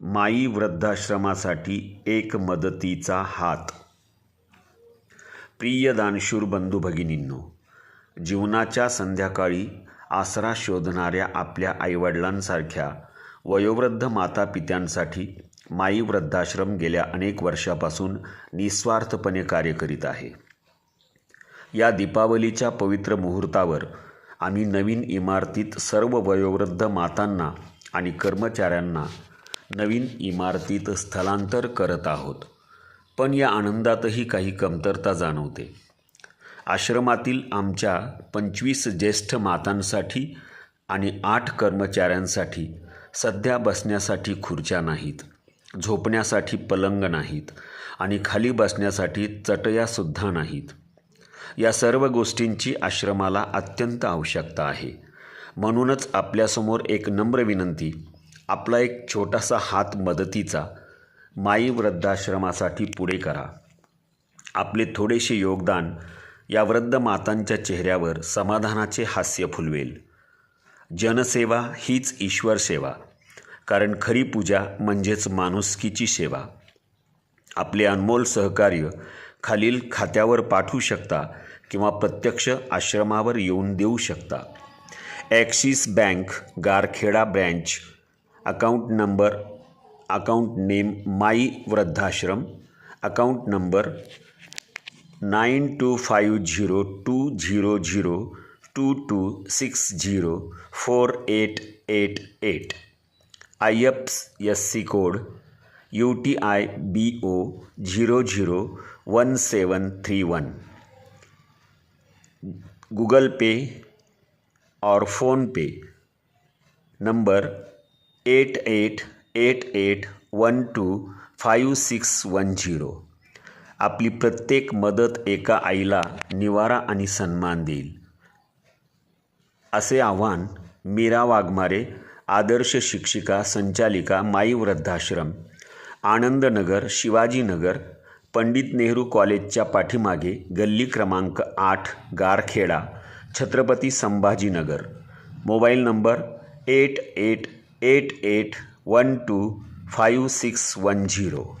माई वृद्धाश्रमासाठी एक मदतीचा हात. प्रिय दानशूर बंधू भगिनींनो जीवनाच्या संध्याकाळी आसरा शोधणाऱ्या आपल्या आईवडिलांसारख्या वयोवृद्ध मातापित्यांसाठी माई वृद्धाश्रम गेल्या अनेक वर्षापासून निस्वार्थपणे कार्य करीत आहे. या दीपावलीच्या पवित्र मुहूर्तावर आम्ही नवीन इमारतीत सर्व वयोवृद्ध मातांना आणि कर्मचाऱ्यांना नवीन इमारतीत स्थलांतर करत आहोत. पण या आनंदातही काही कमतरता जाणवते. आश्रमातील आमच्या पंचवीस ज्येष्ठ मातांसाठी आणि आठ कर्मचाऱ्यांसाठी सध्या बसण्यासाठी खुर्च्या नाहीत झोपण्यासाठी पलंग नाहीत आणि खाली बसण्यासाठी चटयासुद्धा नाहीत. या सर्व गोष्टींची आश्रमाला अत्यंत आवश्यकता आहे. म्हणूनच आपल्यासमोर एक नम्र विनंती आपला एक छोटासा हात मदतीचा माई वृद्धाश्रमासाठी पुढे करा. आपले थोडेसे योगदान या वृद्ध मातांच्या चेहऱ्यावर समाधानाचे हास्य फुलवेल. जनसेवा हीच ईश्वर सेवा कारण खरी पूजा म्हणजेच माणुसकीची सेवा. आपले अनमोल सहकार्य खालील खात्यावर पाठवू शकता किंवा प्रत्यक्ष आश्रमावर येऊन देऊ शकता. Axis bank Garkheda branch account number, account name, Mai Vriddhashram, account number nine two five zero two zero zero two two six zero four eight eight eight. I S C code U T I B O zero zero one seven three one. Google Pay और PhonePe number eight eight eight eight one two five six one zero. आपली प्रत्येक मदत एका आईला निवारा आणि सन्मान देईल. असे आव्हान मीरा वाघमारे आदर्श शिक्षिका संचालिका माई वृद्धाश्रम आनंदनगर शिवाजीनगर पंडित नेहरू कॉलेजच्या पाठीमागे गल्ली क्रमांक आठ Garkheda Chhatrapati Sambhajinagar. Mobile number eight eight eight eight one two five six one zero.